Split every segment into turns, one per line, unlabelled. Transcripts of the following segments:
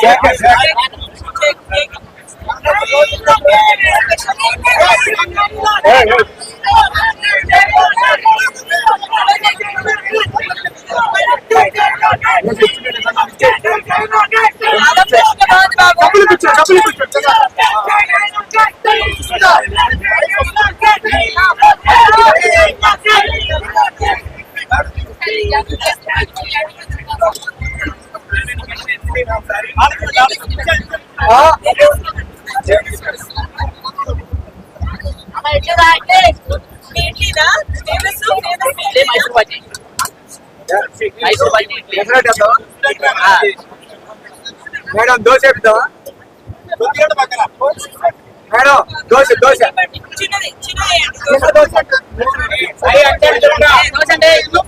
Check, check. Madam dosa పెడతావా? Madam dosa dosa. Dosa. Dosa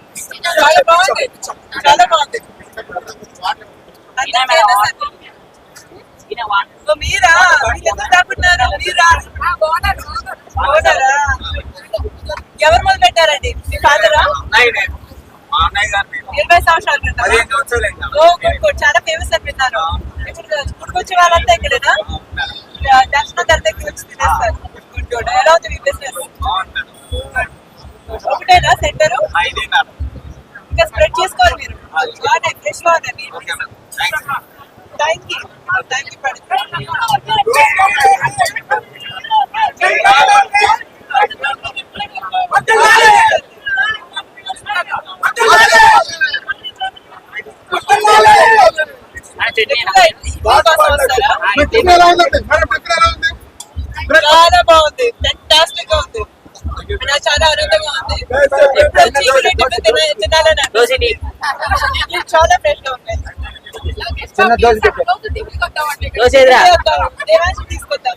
చాలా బాగుంది. చాలా బాగుంది. మీరా? మీరు ఎందుకు తాగుతున్నారు మీరా? ఓనరా ఎవరు మొదలు పెట్టారండి? మీ ఫాదరా ఇరవై సంవత్సరాల క్రితం. చాలా ఫేమస్ అని విన్నాను ఇప్పుడు గుడికొచ్చే వాళ్ళంతా ఇక్కడేనా? దర్శనం గారి దగ్గర వచ్చి తినేస్తారు? గుడ్ గుడ్ ఎలా ఉంది మీ బిజినెస్ ఒకటేనా? సెంటర్? ఇంకా స్ప్రెడ్ చేసుకోవాలి మీరు. బాగున్నాయి ఫ్రెష్ బాగున్నాయి. థ్యాంక్ యూ థ్యాంక్ యూ చాలా బాగుంది ఫెంటాస్టిక్గా ఉంది నాకు చాలా ఉంది తినాలని చాలా ఫ్రెష్గా ఉన్నాయి తీసుకొద్దాం. తీసుకొద్దాం